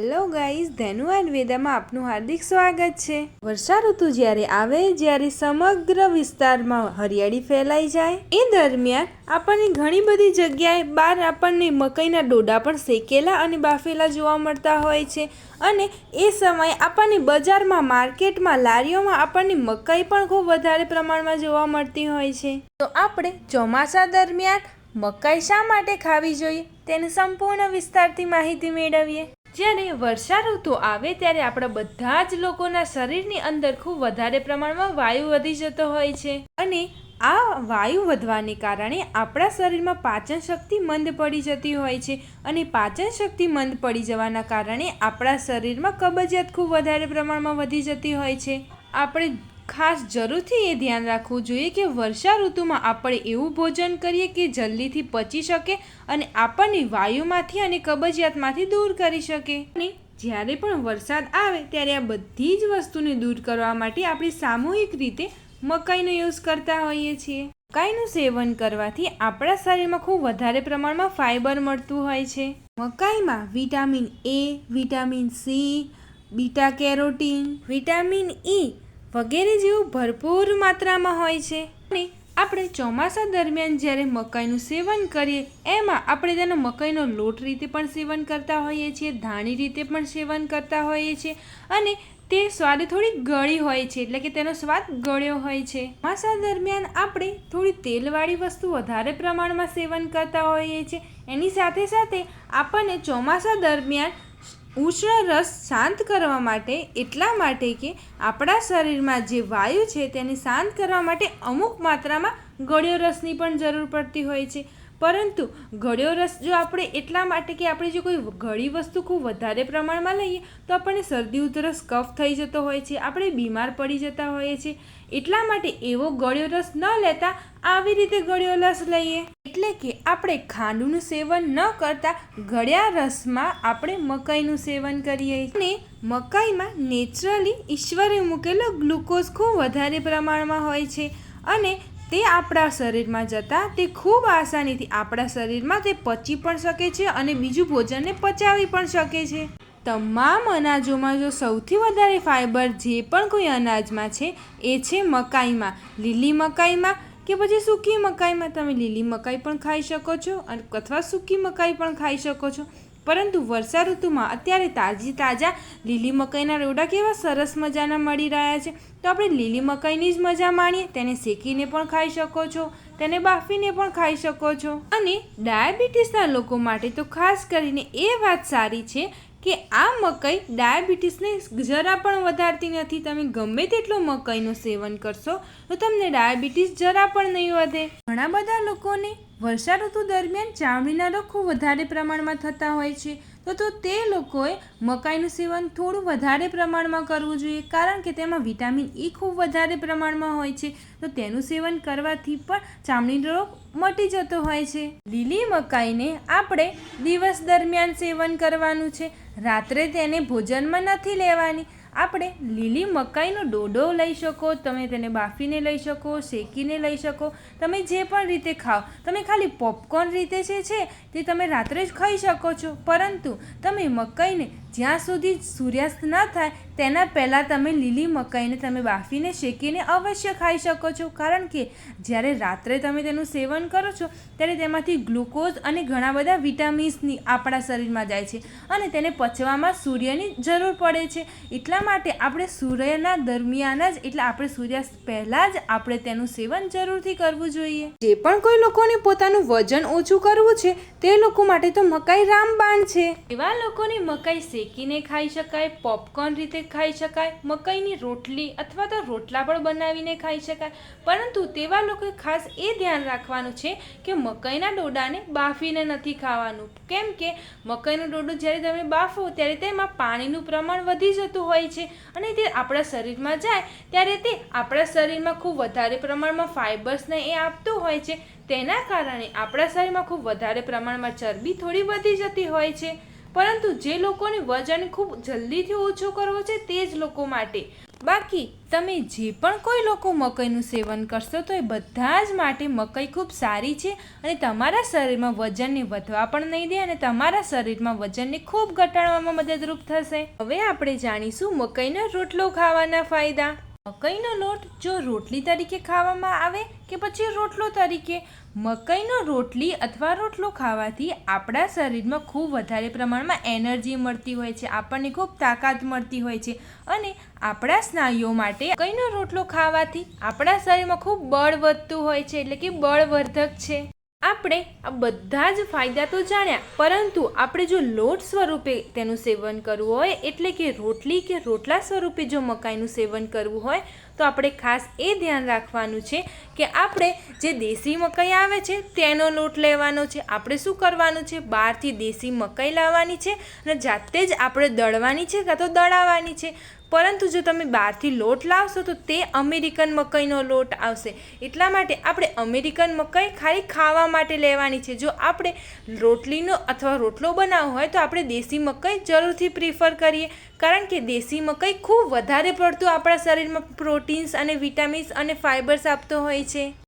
Hello guys, Dhenu આયુર્વેદામાં આપનું હાર્દિક સ્વાગત છે. વર્ષા ઋતુ જ્યારે આવે, જ્યારે સમગ્ર વિસ્તારમાં હરિયાળી ફેલાઈ જાય. એ દરમિયાન આપણને ઘણી બધી જગ્યાએ બહાર આપણને મકઈના ડોડા પણ શેકેલા અને બાફેલા જોવા મળતા હોય છે. અને એ સમયે આપણને બજારમાં, માર્કેટમાં, લારીઓમાં આપણને મકાઈ પણ ખૂબ વધારે પ્રમાણમાં જોવા મળતી હોય છે. તો આપણે ચોમાસા દરમિયાન મકાઈ શા માટે ખાવી જોઈએ? તેની સંપૂર્ણ વિસ્તારથી માહિતી મેળવીએ. જ્યારે વર્ષા ઋતુ આવે ત્યારે આપણા બધા જ લોકોના શરીરની અંદર ખૂબ વધારે પ્રમાણમાં વાયુ વધી જતો હોય છે. અને આ વાયુ વધવાને કારણે આપણા શરીરમાં પાચન શક્તિ મંદ પડી જતી હોય છે અને પાચન શક્તિ મંદ પડી જવાના કારણે આપણા શરીરમાં કબજિયાત ખૂબ વધારે પ્રમાણમાં વધી જતી હોય છે. આપણે ખાસ જરૂરથી એ ધ્યાન રાખવું જોઈએ કે વર્ષા ઋતુમાં આપણે એવું ભોજન કરીએ કે જલ્દીથી પચી શકે અને આપણને વાયુમાંથી અને કબજિયાતમાંથી દૂર કરી શકે. અને જ્યારે પણ વરસાદ આવે ત્યારે આ બધી જ વસ્તુને દૂર કરવા માટે આપણે સામૂહિક રીતે મકાઈનો યુઝ કરતા હોઈએ છીએ. મકાઈનું સેવન કરવાથી આપણા શરીરમાં ખૂબ વધારે પ્રમાણમાં ફાઇબર મળતું હોય છે. મકાઈમાં vitamin A, vitamin C, beta carotene, vitamin E વગેરે જેવું ભરપૂર માત્રામાં હોય છે. અને આપણે ચોમાસા દરમિયાન જ્યારે મકાઈનું સેવન કરીએ, એમાં આપણે તેનો મકાઈનો લોટ રીતે પણ સેવન કરતા હોઈએ છીએ, ધાણી રીતે પણ સેવન કરતા હોઈએ છીએ અને તે સ્વાદ થોડી ગળી હોય છે, એટલે કે તેનો સ્વાદ ગળ્યો હોય છે. ચોમાસા દરમિયાન આપણે થોડી તેલવાળી વસ્તુ વધારે પ્રમાણમાં સેવન કરતા હોઈએ છીએ. એની સાથે સાથે આપણને ચોમાસા દરમિયાન ઉષ્ણ રસ શાંત કરવા માટે એટલા માટે કે આપણા શરીરમાં જે વાયુ છે તેને શાંત કરવા માટે અમુક માત્રામાં ગળ્યો રસની પણ જરૂર પડતી હોય છે. પરંતુ ગળ્યો રસ જો આપણે એટલા માટે કે આપણે જો કોઈ ગળી વસ્તુ ખૂબ વધારે પ્રમાણમાં લઈએ, તો આપણને શરદી ઉધરસ, કફ થઈ જતો હોય છે, આપણે બીમાર પડી જતા હોઈએ છીએ. એટલા માટે એવો ગળ્યો રસ ન લેતા આવી રીતે ગળ્યો રસ લઈએ. એટલે કે આપણે ખાંડનું સેવન ન કરતા ગળ્યા રસમાં આપણે મકાઈનું સેવન કરીએ. અને મકાઈમાં નેચરલી ઈશ્વરે મૂકેલો ગ્લુકોઝ ખૂબ વધારે પ્રમાણમાં હોય છે. અને તે આપણા શરીરમાં જતાં તે ખૂબ આસાનીથી આપણા શરીરમાં તે પચી પણ શકે છે અને બીજું ભોજનને પચાવી પણ શકે છે. તમામ અનાજોમાં જો સૌથી વધારે ફાઇબર જે પણ કોઈ અનાજમાં છે, એ છે મકાઈમાં. લીલી મકાઈમાં કે પછી સૂકી મકાઈમાં તમે લીલી મકાઈ પણ ખાઈ શકો છો અને અથવા સૂકી મકાઈ પણ ખાઈ શકો છો. પરંતુ વર્ષા ઋતુમાં અત્યારે તાજી તાજા લીલી મકાઈના રોડા કેવા સરસ મજાના મળી રહ્યા છે. તો આપણે લીલી મકાઈની જ મજા માણીએ. તેને શેકીને પણ ખાઈ શકો છો. તેને બાફીને પણ ખાઈ શકો છો. અને ડાયાબિટીસના લોકો માટે તો ખાસ કરીને એ વાત સારી છે કે આ મકાઈ ડાયાબિટીસને જરા પણ વધારતી નથી. તમે ગમે તેટલો મકાઈનું સેવન કરશો તો તમને ડાયાબિટીસ જરા પણ નહીં વધે. ઘણા બધા લોકોને વર્ષા ઋતુ દરમિયાન ચામડીના રોગ ખૂબ વધારે પ્રમાણમાં થતા હોય છે. તો તો તે લોકોએ મકાઈનું સેવન થોડું વધારે પ્રમાણમાં કરવું જોઈએ, કારણ કે તેમાં વિટામિન ઈ ખૂબ વધારે પ્રમાણમાં હોય છે. તો તેનું સેવન કરવાથી પણ ચામડીનો રોગ મટી જતો હોય છે. લીલી મકાઈને આપણે દિવસ દરમિયાન સેવન કરવાનું છે. રાત્રે તેને ભોજનમાં નથી લેવાની. આપણે લીલી મકાઈનો ડોડો લઈ શકો, તમે તેને બાફીને લઈ શકો, શેકીને લઈ શકો, તમે જે પણ રીતે ખાઓ, તમે ખાલી પોપકોર્ન રીતે જે છે તે તમે રાત્રે જ ખાઈ શકો છો. પરંતુ તમે મકાઈને જ્યાં સુધી સૂર્યાસ્ત ન થાય તેના પહેલાં તમે લીલી મકાઈને તમે બાફીને શેકીને અવશ્ય ખાઈ શકો છો. કારણ કે જ્યારે રાત્રે તમે તેનું સેવન કરો છો ત્યારે તેમાંથી ગ્લુકોઝ અને ઘણા બધા વિટામિન્સની આપણા શરીરમાં જાય છે અને તેને પચવામાં સૂર્યની જરૂર પડે છે. એટલા માટે આપણે સૂર્યના દરમિયાન જ એટલે આપણે સૂર્યાસ્ત પહેલાં જ આપણે તેનું સેવન જરૂરથી કરવું જોઈએ. જે પણ કોઈ લોકોને પોતાનું વજન ઓછું કરવું છે તે લોકો માટે તો મકાઈ રામબાણ છે. એવા લોકોને મકાઈ શેકીને ખાઈ શકાય પોપકોર્ન રીતે ખાઈ શકાય, મકાઈની રોટલી અથવા તો રોટલા પણ બનાવીને ખાઈ શકાય. પરંતુ તેવા લોકોએ ખાસ એ ધ્યાન રાખવાનું છે કે મકાઈના ડોડાને બાફીને નથી ખાવાનું. કેમ કે મકાઈનો ડોડો જ્યારે તમે બાફો ત્યારે તેમાં પાણીનું પ્રમાણ વધી જતું હોય છે અને તે આપણા શરીરમાં જાય ત્યારે તે આપણા શરીરમાં ખૂબ વધારે પ્રમાણમાં ફાઇબર્સને એ આપતું હોય છે. તેના કારણે આપણા શરીરમાં ખૂબ વધારે પ્રમાણમાં ચરબી થોડી વધી જતી હોય છે. પરંતુ જે લોકોને વજન ખૂબ જલ્દીથી ઓછો કરવો છે તે જ લોકો માટે. બાકી, તમે જે પણ કોઈ લોકો મકઈનું સેવન કરશો તો એ બધા જ માટે મકઈ ખૂબ સારી છે અને તમારા શરીરમાં વજનને વધવા પણ નહીં દે અને તમારા શરીરમાં વજનને ખૂબ ઘટાડવામાં મદદરૂપ થશે. હવે આપણે જાણીશું મકાઈના રોટલો ખાવાના ફાયદા. મકઈનો લોટ જો રોટલી તરીકે ખાવામાં આવે કે પછી રોટલો તરીકે? મકઈનો રોટલી અથવા રોટલો ખાવાથી આપણા શરીરમાં ખૂબ વધારે પ્રમાણમાં એનર્જી મળતી હોય છે, આપણને ખૂબ તાકાત મળતી હોય છે અને આપણા સ્નાયુઓ માટે મકઈનો રોટલો ખાવાથી આપણા શરીરમાં ખૂબ બળ વધતું હોય છે, એટલે કે બળવર્ધક છે. આપણે આ બધા જ ફાયદા તો જાણ્યા, પરંતુ આપણે જો લોટ સ્વરૂપે તેનું સેવન કરવું હોય, એટલે કે રોટલી કે રોટલા સ્વરૂપે જો મકાઈનું સેવન કરવું હોય, તો આપણે ખાસ એ ધ્યાન રાખવાનું છે કે આપણે જે દેશી મકાઈ આવે છે, તેનો લોટ લેવાનો છે. આપણે શું કરવાનું છે? બહારથી દેશી મકાઈ લાવવાની છે અને જાતે જ આપણે દળવાની છે કાં તો દળાવવાની છે. પરંતુ જો તમે બહારથી લોટ લાવશો તો તે અમેરિકન મકાઈનો લોટ આવશે. એટલા માટે આપણે અમેરિકન મકાઈ ખાલી ખાવા માટે લેવાની છે. જો આપણે રોટલીનો અથવા રોટલો બનાવવો હોય તો આપણે દેશી મકાઈ જરૂરથી પ્રિફર કરીએ. કારણ કે દેશી મકાઈ ખૂબ વધારે પડતું આપણા શરીરમાં પ્રોટીન્સ અને વિટામિન્સ અને ફાઇબર્સ આપતો હોય છે.